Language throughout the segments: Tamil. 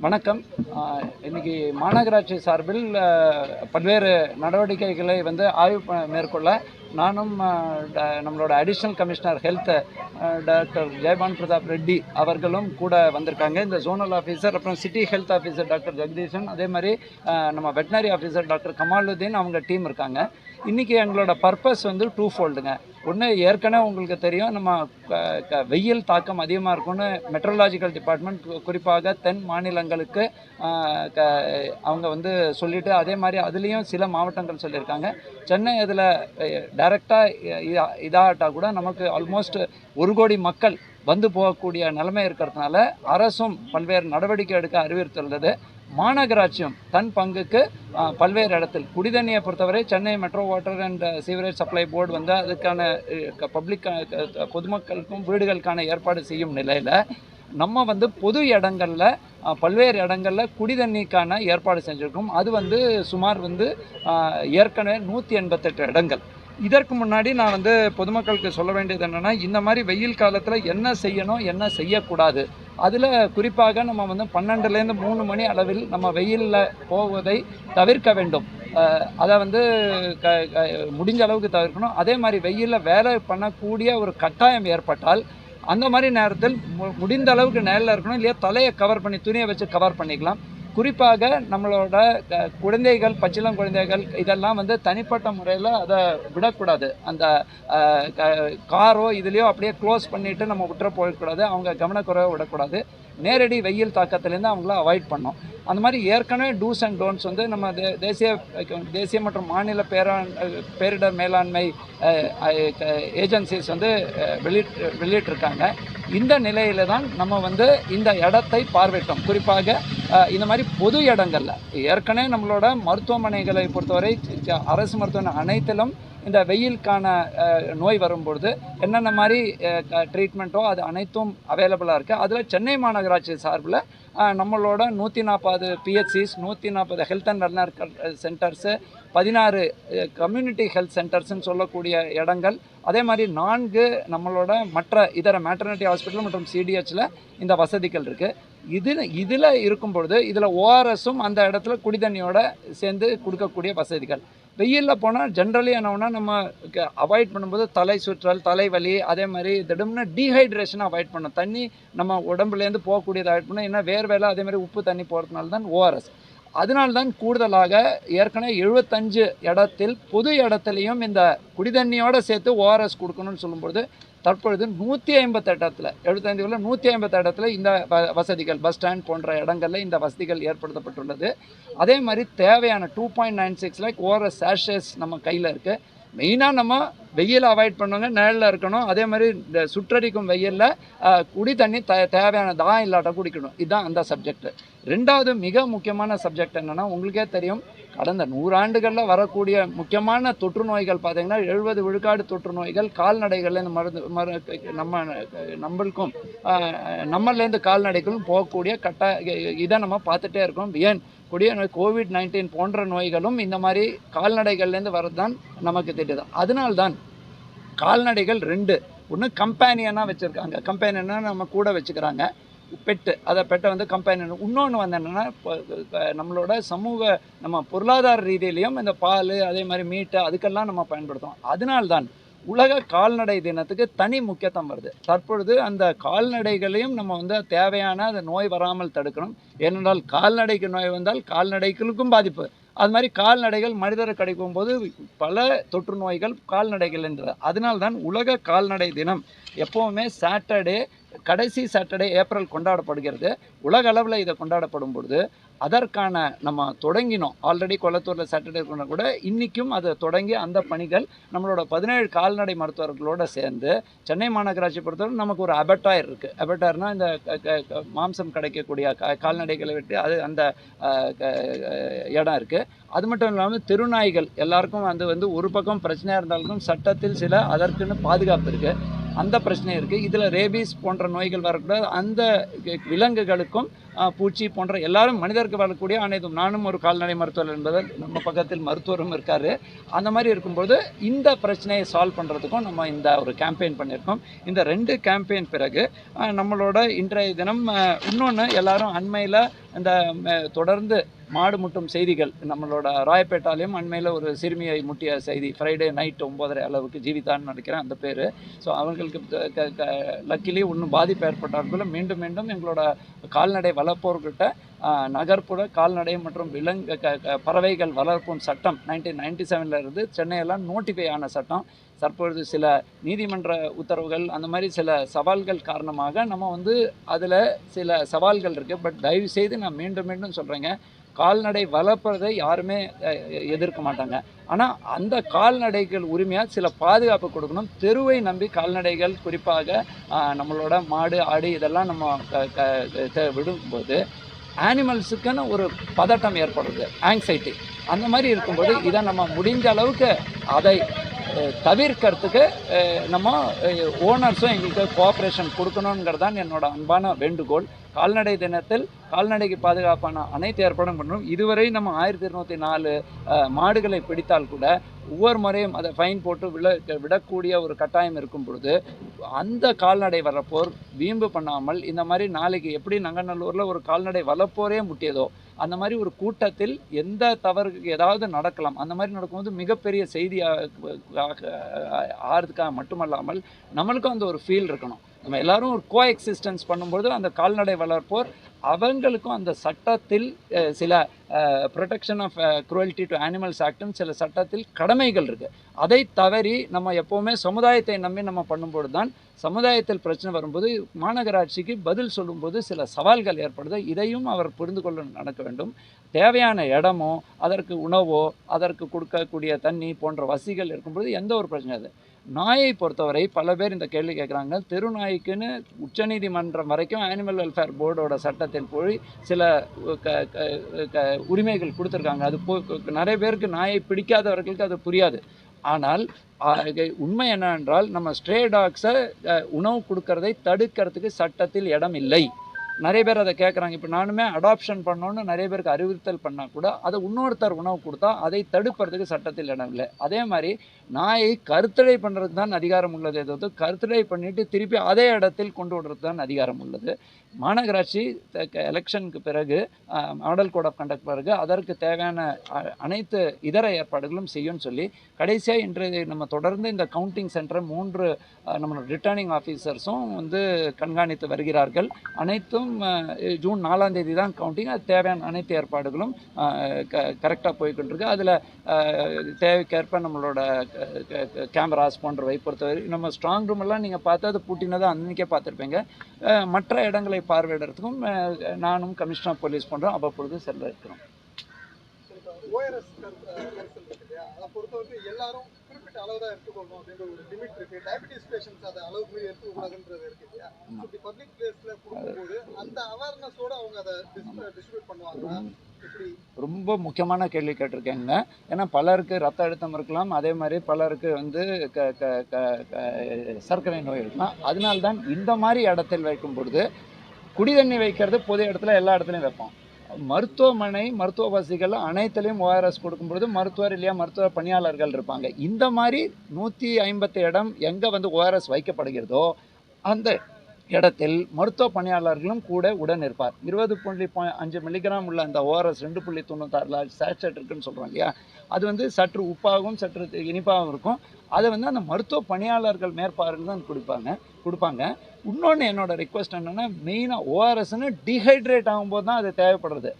வணக்கம். இன்றைக்கி இன்னைக்கு மாநகராட்சி சார்பில் பல்வேறு நடவடிக்கைகளை வந்து ஆய்வு மேற்கொள்ள நானும் ட- நம்மளோட additional commissioner health doctor Jayapan Pratap Reddy அவர்களும் கூட வந்திருக்காங்க. இந்த ஜோனல் ஆஃபீஸர் அப்புறம் city health officer doctor Jagadeesan அதே மாதிரி நம்ம வெட்டினரி ஆஃபீஸர் டாக்டர் கமாலுதீன் அவங்க டீம் இருக்காங்க. இன்றைக்கி எங்களோட பர்பஸ் வந்து டூ ஃபோல்டுங்க ஒன்று ஏற்கனவே உங்களுக்கு தெரியும் நம்ம வெயில் தாக்கம் அதிகமாக இருக்கும்னு மெட்ரலாஜிக்கல் டிபார்ட்மெண்ட் குறிப்பாக தென் மாநிலங்களுக்கு க- அவங்க வந்து சொல்லிட்டு அதே மாதிரி அதுலேயும் சில மாவட்டங்கள் சொல்லியிருக்காங்க. சென்னை இதில் டைரெக்டாக இதாகட்டால் கூட நமக்கு ஆல்மோஸ்ட் ஒரு கோடி மக்கள் வந்து போகக்கூடிய நிலைமை இருக்கிறதுனால அரசும் பல்வேறு நடவடிக்கை எடுக்க அறிவுறுத்துள்ளது மாநகராட்சியும் தன் பங்குக்கு பல்வேறு இடத்தில். குடிதண்ணியை பொறுத்தவரை Chennai metro water and sewerage supply board வந்து அதுக்கான பப்ளிக் பொதுமக்களுக்கும் வீடுகளுக்கான ஏற்பாடு செய்யும் நிலையில் நம்ம வந்து பொது இடங்களில் பல்வேறு இடங்களில் குடிதண்ணிக்கான ஏற்பாடு செஞ்சுருக்கோம். அது வந்து சுமார் வந்து ஏற்கனவே நூற்றி எண்பத்தெட்டு இடங்கள். இதற்கு முன்னாடி நான் வந்து பொதுமக்களுக்கு சொல்ல வேண்டியது என்னென்னா இந்த மாதிரி வெயில் காலத்தில் என்ன செய்யணும் என்ன செய்யக்கூடாது? அதில் குறிப்பாக நம்ம வந்து பன்னெண்டுலேருந்து மூணு மணி அளவில் நம்ம வெயிலில் போவதை தவிர்க்க வேண்டும். அதை வந்து க க- முடிஞ்ச அளவுக்கு தவிர்க்கணும். அதே மாதிரி வெயிலில் வேலை பண்ணக்கூடிய ஒரு கட்டாயம் ஏற்பட்டால் அந்த மாதிரி நேரத்தில் மு- முடிந்த அளவுக்கு நேரில் இருக்கணும் இல்லையா தலையை கவர் பண்ணி துணியை வச்சு கவர் பண்ணிக்கலாம். குறிப்பாக நம்மளோட க- குழந்தைகள் பச்சிளம் குழந்தைகள் இதெல்லாம் வந்து தனிப்பட்ட முறையில் அதை விடக்கூடாது. அந்த க- காரோ இதுலேயோ அப்படியே க்ளோஸ் பண்ணிவிட்டு நம்ம விட்டுற போயிடக்கூடாது அவங்க கவனக்குறைவை விடக்கூடாது. நேரடி வெயில் தாக்கத்துலேருந்து அவங்கள அவாய்ட் பண்ணோம் அந்த மாதிரி ஏற்கனவே டூஸ் அண்ட் டோன்ட்ஸ் வந்து நம்ம தேசிய தேசிய மற்றும் மாநில பேரா பேரிடர் மேலாண்மை ஏஜென்சிஸ் வந்து வெளியிட்டு வெளியிட்டிருக்காங்க. இந்த நிலையில தான் நம்ம வந்து இந்த இடத்தை பார்வையிட்டோம். குறிப்பாக இந்த மாதிரி பொது இடங்களில். ஏற்கனவே நம்மளோட மருத்துவமனைகளை பொறுத்தவரை அரசு மருத்துவமனை அனைத்திலும் இந்த வெயிலுக்கான நோய் வரும்பொழுது என்னென்ன மாதிரி ட்ரீட்மெண்ட்டோ அது அனைத்தும் அவைலபிளாக இருக்குது அதில் சென்னை மாநகராட்சி சார்பில் நம்மளோட நூற்றி நாற்பது பிஹெச்சிஸ் நூற்றி நாற்பது ஹெல்த் அண்ட் வெல்னர் சென்டர்ஸு பதினாறு கம்யூனிட்டி ஹெல்த் சென்டர்ஸ்னு சொல்லக்கூடிய இடங்கள் அதே மாதிரி நான்கு நம்மளோட மற்ற இதர மேட்டர்னிட்டி ஹாஸ்பிட்டல் மற்றும் சிடிஹெச்சில் இந்த வசதிகள் இருக்குது இதில் இதில் இருக்கும் பொழுது இதில் ஓஆர்எஸும் அந்த இடத்துல குடிதண்ணியோட சேர்ந்து கொடுக்கக்கூடிய வசதிகள். வெயிலில் போனால் ஜென்ரலி என்னன்னா நம்ம அவாய்ட் பண்ணும்போது தலை சுற்றல் தலைவலி அதே மாதிரி திடம்னா டீஹைட்ரேஷனை அவாய்ட் பண்ணும். தண்ணி நம்ம உடம்புலேருந்து போகக்கூடியதை அவாய்ட் பண்ணணும் ஏன்னா வேர்வேலை அதே மாதிரி உப்பு தண்ணி போகிறதுனால தான் ஓஆர்எஸ் அதனால்தான் கூடுதலாக ஏற்கனவே எழுபத்தஞ்சு இடத்தில் பொது இடத்துலையும் இந்த குடிதண்ணியோடு சேர்த்து ஓஆர்எஸ் கொடுக்கணும்னு சொல்லும்பொழுது தற்பொழுது நூற்றி ஐம்பத்தெட்டத்தில் எழுபத்தஞ்சு உள்ள நூற்றி ஐம்பத்தெட்டத்தில் இந்த வ- வசதிகள் பஸ் ஸ்டாண்ட் போன்ற இடங்களில் இந்த வசதிகள் ஏற்படுத்தப்பட்டுள்ளது. அதே மாதிரி தேவையான two point nine six lakh ORS சேஷஸ் நம்ம கையில் இருக்குது மெயினாக நம்ம வெயில் அவாய்ட் பண்ணுவாங்க நிழலில் இருக்கணும். அதே மாதிரி இந்த சுற்றடிக்கும் வெயிலில் குடி தண்ணி த தேவையானதாக இல்லாட்ட குடிக்கணும். இதுதான் அந்த சப்ஜெக்ட் ரெண்டாவது மிக முக்கியமான சப்ஜெக்ட் என்னென்னா உங்களுக்கே தெரியும் கடந்த நூறாண்டுகளில் வரக்கூடிய முக்கியமான தொற்று நோய்கள் பார்த்திங்கன்னா எழுபது விழுக்காடு தொற்று நோய்கள் கால்நடைகளில் இந்த மருந்து மரு நம்ம நம்மளுக்கும் நம்மளேருந்து கால்நடைகளும் போகக்கூடிய கட்ட இதை நம்ம பார்த்துட்டே இருக்கோம். ஏன்? கொடிய நோய் கோவிட் நைன்டீன் போன்ற நோய்களும் இந்த மாதிரி கால்நடைகள்லேருந்து வர்றது தான் நமக்கு தெரியுது. அதனால்தான் கால்நடைகள் ரெண்டு. ஒன்று கம்பேனியனாக வச்சுருக்காங்க. கம்பேனியனாக நம்ம கூட வச்சுக்கிறாங்க. பெட்டு அதை பெட்டை வந்து கம்பேனியன் இன்னொன்று வந்து என்னென்னா இப்போ நம்மளோட சமூக நம்ம பொருளாதார ரீதியிலையும் இந்த பால் அதே மாதிரி மீட்டு அதுக்கெல்லாம் நம்ம பயன்படுத்துவோம் அதனால்தான் உலக கால்நடை தினத்துக்கு தனி முக்கியத்துவம் வருது. தற்பொழுது அந்த கால்நடைகளையும் நம்ம வந்து தேவையான அந்த நோய் வராமல் தடுக்கணும். ஏனென்றால் கால்நடைக்கு நோய் வந்தால் கால்நடைகளுக்கும் பாதிப்பு. அது மாதிரி கால்நடைகள் மனிதரை கிடைக்கும் போது பல தொற்று நோய்கள் கால்நடைகள் என்ற அதனால்தான் உலக கால்நடை தினம் எப்போவுமே சாட்டர்டே கடைசி சாட்டர்டே ஏப்ரல் கொண்டாடப்படுகிறது. உலக அளவில் இதை கொண்டாடப்படும் பொழுது அதற்கான நம்ம தொடங்கினோம். ஆல்ரெடி கொளத்தூரில் சாட்டர்டே கொண்டா கூட இன்றைக்கும் அதை தொடங்கி அந்த பணிகள் நம்மளோட பதினேழு கால்நடை மருத்துவர்களோட சேர்ந்து சென்னை மாநகராட்சி பொறுத்தவரை நமக்கு ஒரு அபட்டாயர் இருக்குது அபட்டாயர்னால் இந்த க- மாம்சம் கிடைக்கக்கூடிய கால்நடைகளை விட்டு அது அந்த க- இடம் இருக்குது அது மட்டும் இல்லாமல் திருநாய்கள் எல்லாருக்கும் அது வந்து ஒரு பக்கம் பிரச்சனையாக இருந்தாலும் சட்டத்தில் சில அதற்குன்னு பாதுகாப்பு இருக்குது அந்த பிரச்சனை இருக்குது இதில் ரேபீஸ் போன்ற நோய்கள் வரக்கூடாது. அந்த விலங்குகளுக்கும் பூச்சி போன்ற எல்லாரும் மனிதருக்கு வரக்கூடிய அனைத்தும் நானும் ஒரு கால்நடை மருத்துவர் என்பதால் நம்ம பக்கத்தில் மருத்துவரும் இருக்கார். அந்த மாதிரி இருக்கும்போது இந்த பிரச்சனையை சால்வ் பண்ணுறதுக்கும் நம்ம இந்த ஒரு கேம்பெயின் பண்ணியிருக்கோம். இந்த ரெண்டு கேம்பெயின் பிறகு நம்மளோட இன்றைய தினம் இன்னொன்று எல்லாரும் அண்மையில் இந்த தொடர்ந்து மாடு முட்டும் செய்திகள் நம்மளோட ராயப்பேட்டாலையும் அண்மையில் ஒரு சிறுமியை முட்டிய செய்தி ஃப்ரைடே நைட் ஒம்போதரை அளவுக்கு ஜீவிதான்னு நினைக்கிறேன் அந்த பேர். ஸோ அவங்களுக்கு லக்கிலி ஒன்றும் பாதிப்பு ஏற்பட்டார்கள் மீண்டும் மீண்டும் எங்களோட கால்நடை வளர்ப்போர்கிட்ட நகர்ப்புற கால்நடை மற்றும் விலங்கு க பறவைகள் வளர்ப்பும் சட்டம் நைன்டீன் நைன்டி இருந்து சென்னையெல்லாம் நோட்டிஃபை ஆன சட்டம். தற்பொழுது சில நீதிமன்ற உத்தரவுகள் அந்த மாதிரி சில சவால்கள் காரணமாக நம்ம வந்து அதில் சில சவால்கள் இருக்குது பட் தயவு செய்து நான் மீண்டும் மீண்டும் சொல்கிறேங்க கால்நடை வளர்ப்பதை யாருமே எதிர்க்க மாட்டாங்க. ஆனால் அந்த கால்நடைகள் உரிமையாக சில பாதுகாப்பு கொடுக்கணும். தெருவை நம்பி கால்நடைகள் குறிப்பாக நம்மளோட மாடு ஆடு இதெல்லாம் நம்ம க- க- விடும்போது ஆனிமல்ஸுக்குன்னு ஒரு பதட்டம் ஏற்படுது. ஆங்ஸைட்டி அந்த மாதிரி இருக்கும்போது இதை நம்ம முடிஞ்ச அளவுக்கு அதை தவிர்க்கிறதுக்கு நம்ம ஓனர்ஸும் எங்களுக்கு கோஆப்ரேஷன் கொடுக்கணுங்கிறது தான் என்னோட அன்பான வேண்டுகோள். கால்நடை தினத்தில் கால்நடைக்கு பாதுகாப்பான அனைத்து ஏற்பாடும் பண்ணணும் இதுவரை நம்ம ஆயிரத்தி இருநூத்தி நாலு மாடுகளை பிடித்தால் கூட ஒவ்வொரு முறையும் அதை ஃபைன் போட்டு விட விடக்கூடிய ஒரு கட்டாயம் இருக்கும் பொழுது அந்த கால்நடை வரப்போர் வீம்பு பண்ணாமல் இந்த மாதிரி நாளைக்கு எப்படி நங்கநல்லூரில் ஒரு கால்நடை வளர்ப்போரே முட்டியதோ அந்த மாதிரி ஒரு கூட்டத்தில் எந்த தவறுக்கு ஏதாவது நடக்கலாம் அந்த மாதிரி நடக்கும்போது மிகப்பெரிய செய்தியாக ஆறதுக்காக மட்டுமல்லாமல் நம்மளுக்கும் அந்த ஒரு ஃபீல் இருக்கணும் நம்ம எல்லாரும் ஒரு கோ எக்ஸிஸ்டன்ஸ் பண்ணும்போது அந்த கால்நடை வளர்ப்போர் அவங்களுக்கும் அந்த சட்டத்தில் சில protection of cruelty to animals ஆக்ட்னு சில சட்டத்தில் கடமைகள் இருக்குது அதை தவறி நம்ம எப்போவுமே சமுதாயத்தை நம்பி நம்ம பண்ணும்போது தான் சமுதாயத்தில் பிரச்சனை வரும்போது மாநகராட்சிக்கு பதில் சொல்லும்போது சில சவால்கள் ஏற்படுது. இதையும் அவர் புரிந்து கொள்ள நடக்க வேண்டும். தேவையான இடமோ அதற்கு உணவோ அதற்கு கொடுக்கக்கூடிய தண்ணி போன்ற வசதிகள் இருக்கும்போது எந்த ஒரு பிரச்சனை இல்லை. நாயை பொறுத்தவரை பல பேர் இந்த கேள்வி கேட்குறாங்க. தெரு நாய்க்குன்னு உச்சநீதிமன்றம் வரைக்கும் அனிமல் வெல்ஃபேர் போர்டோட சட்டத்தில் போய் சில க க- க உரிமைகள் கொடுத்துருக்காங்க. அது போ நிறைய பேருக்கு நாயை பிடிக்காதவர்களுக்கு அது புரியாது. ஆனால் உண்மை என்னவென்றால் நம்ம ஸ்ட்ரே டாக்ஸை உணவு கொடுக்கறதை தடுக்கிறதுக்கு சட்டத்தில் இடம் இல்லை. நிறைய பேர் அதை கேட்குறாங்க இப்போ நானுமே அடாப்ஷன் பண்ணோன்னு நிறைய பேருக்கு அறிவுறுத்தல் பண்ணால் கூட அதை இன்னொருத்தர் உணவு கொடுத்தா அதை தடுப்பதுக்கு சட்டத்தில் இடம் இல்லை. அதே மாதிரி நாயை கருத்தடை பண்ணுறது தான் அதிகாரம் உள்ளது தவிர்த்து கருத்தடை பண்ணிவிட்டு திருப்பி அதே இடத்தில் கொண்டு விடுறது தான் அதிகாரம் உள்ளது. மாநகராட்சி எலெக்ஷனுக்கு பிறகு மாடல் கோட் ஆஃப் கண்டக்ட் பிறகு அதற்கு தேவையான அ- அனைத்து இதர ஏற்பாடுகளும் செய்யும்னு சொல்லி கடைசியாக இன்று நம்ம தொடர்ந்து இந்த கவுண்டிங் சென்டரை மூன்று நம்மளோட ரிட்டர்னிங் ஆஃபீஸர்ஸும் வந்து கண்காணித்து வருகிறார்கள். அனைத்தும் அஹ், ஜூன் நாலாம் தேதி தான் கவுண்டிங் அது தேவையான அனைத்து ஏற்பாடுகளும் கரெக்டாக போய்கிட்டுருக்கு அதில் தேவைக்கேற்ப நம்மளோட கேமராஸ் போன்றவை பொறுத்தவரை நம்ம ஸ்ட்ராங் ரூம் எல்லாம் நீங்கள் பார்த்து அது பூட்டினதை அன்றைக்கே பார்த்துருப்பீங்க. மற்ற இடங்களை பார்வையிடறதுக்கும் நானும் கமிஷனர் போலீஸ் போன்றோம் அவ்வப்பொழுது செல்ல இருக்கிறோம். ஓஆர்எஸ் அதை பொறுத்தவரைக்கும் எல்லாரும் குறிப்பிட்ட அளவு தான் எடுத்துக்கணும் அப்படின்ற ஒரு லிமிட் இருக்கு. டயபிட்டிஸ் பேஷண்ட்ஸ் அதை அளவுக்கு மீறி எடுத்துக்கூடாதுன்றது இருக்கு இல்லையா? ஆமா. இப்படி பப்ளிக் பிளேஸ்ல கொடுக்கும்போது அந்த அவேர்னஸோட அவங்க அதை டிஸ்ட்ரிபியூட் பண்ணுவாங்க இப்படி ரொம்ப முக்கியமான கேள்வி கேட்டிருக்கேங்க. ஏன்னா பலருக்கு ரத்த அழுத்தம் இருக்கலாம். அதே மாதிரி பலருக்கு வந்து க க க- சர்க்கரை நோய் இருக்கலாம். அதனால்தான் இந்த மாதிரி இடத்தில் வைக்கும் பொழுது குடி தண்ணி வைக்கிறது பொது இடத்துல எல்லா இடத்துலையும் வைப்போம். மருத்துவமனை மருத்துவ வசதிகள் அனைத்துலேயும் ஓஆர்எஸ் கொடுக்கும்பொழுது மருத்துவர் இல்லையா மருத்துவ பணியாளர்கள் இருப்பாங்க. இந்த மாதிரி நூற்றி ஐம்பத்து இடம் எங்கே வந்து ஓஆர்எஸ் வைக்கப்படுகிறதோ அந்த இடத்தில் மருத்துவ பணியாளர்களும் கூட உடன் இருப்பார். இருபது புள்ளி அஞ்சு மில்லிகிராம் உள்ள அந்த ஓஆர்எஸ் ரெண்டு புள்ளி தொண்ணூத்தாறுல சேச்சட் இருக்குன்னு சொல்கிறோம் இல்லையா? அது வந்து சற்று உப்பாகவும் சற்று இனிப்பாகவும் இருக்கும். அதை வந்து அந்த மருத்துவ பணியாளர்கள் மேற்பார்வையில் தான் கொடுப்பாங்க. கொடுப்பாங்க. இன்னொன்று என்னோட ரிக்வஸ்ட் என்னென்னா மெயினாக ஓஆர்எஸ்னு டிஹைட்ரேட் ஆகும்போது தான் அது தேவைப்படுறது.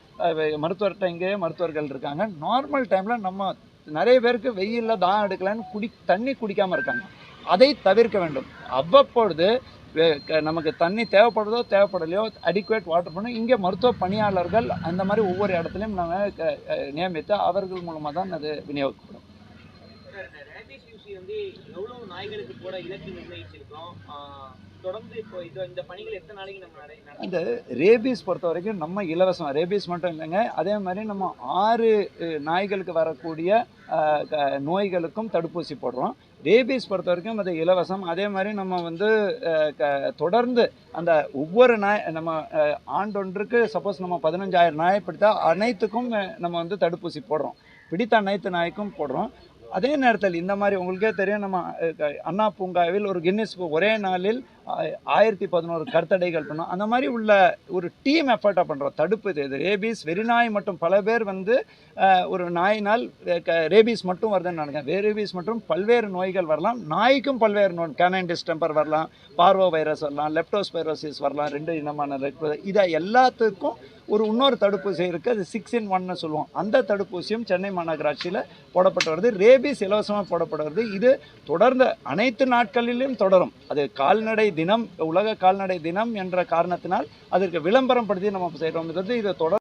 மருத்துவர்கிட்ட இங்கே மருத்துவர்கள் இருக்காங்க. நார்மல் டைமில் நம்ம நிறைய பேருக்கு வெயிலில் தான் எடுக்கலன்னு குடி தண்ணி குடிக்காமல் இருக்காங்க. அதை தவிர்க்க வேண்டும். அவ்வப்பொழுது நமக்கு தண்ணி தேவைப்படுதோ தேவைப்படலையோ அடிக்குவேட் வாட்டர் பண்ணணும் இங்கே மருத்துவ பணியாளர்கள் அந்த மாதிரி ஒவ்வொரு இடத்துலையும் நாங்கள் நியமித்து அவர்கள் மூலமாக தான் அது விநியோகிக்கப்படும். இந்த ஊசி வந்து எவ்வளவு நாய்களுக்கு போட இலக்கு நிர்ணயிச்சிருக்கோம் ஆஹ் தொடர்ந்து இப்போ இது இந்த பணிகள் எத்தனை நாளைக்கு நம்ம அந்த ரேபீஸ் பொறுத்த வரைக்கும் நம்ம இலவசம். ரேபீஸ் மட்டும் இல்லைங்க. அதே மாதிரி நம்ம ஆறு நாய்களுக்கு வரக்கூடிய நோய்களுக்கும் தடுப்பூசி போடுறோம். ரேபீஸ் பொறுத்த வரைக்கும் அது இலவசம். அதே மாதிரி நம்ம வந்து க- தொடர்ந்து அந்த ஒவ்வொரு நாய் நம்ம ஆண்டொன்றுக்கு சப்போஸ் நம்ம பதினஞ்சாயிரம் நாயை பிடித்தா அனைத்துக்கும் நம்ம வந்து தடுப்பூசி போடுறோம். பிடித்த அனைத்து நாய்க்கும் போடுறோம். அதே நேரத்தில் இந்த மாதிரி உங்களுக்கே தெரியும் நம்ம அண்ணா பூங்காவில் ஒரு கின்னிஸ் ஒரே நாளில் ஆயிரத்தி பதினோரு கருத்தடைகள் பண்ணோம். அந்த மாதிரி உள்ள ஒரு டீம் எஃபர்ட்டாக பண்ணுறோம் தடுப்பு இது. இது ரேபீஸ் வெறிநாய் மட்டும் பல பேர் வந்து ஒரு நாயினால் க- ரேபீஸ் மட்டும் வருதுன்னு நினைக்கிறேன். ரேபீஸ் மற்றும் பல்வேறு நோய்கள் வரலாம். நாய்க்கும் பல்வேறு நோய் கேனைன் டிஸ்டெம்பர் வரலாம் பார்வோ வைரஸ் வரலாம் லெப்டோஸ்பைரோசிஸ் வரலாம் ரெண்டு இனமான இதை எல்லாத்துக்கும் ஒரு இன்னொரு தடுப்பூசி இருக்குது அது சிக்ஸ் இன் ஒன்னு சொல்லுவோம். அந்த தடுப்பூசியும் சென்னை மாநகராட்சியில் போடப்பட்டு வருது. ரேபீஸ் இலவசமாக போடப்பட்டு வருது. இது தொடர்ந்து அனைத்து நாட்களிலும் தொடரும். அது கால்நடை தினம் உலக கால்நடை தினம் என்ற காரணத்தினால் அதற்கு விளம்பரம் படுத்தி நம்ம செய்கிறோம் இது தொடர்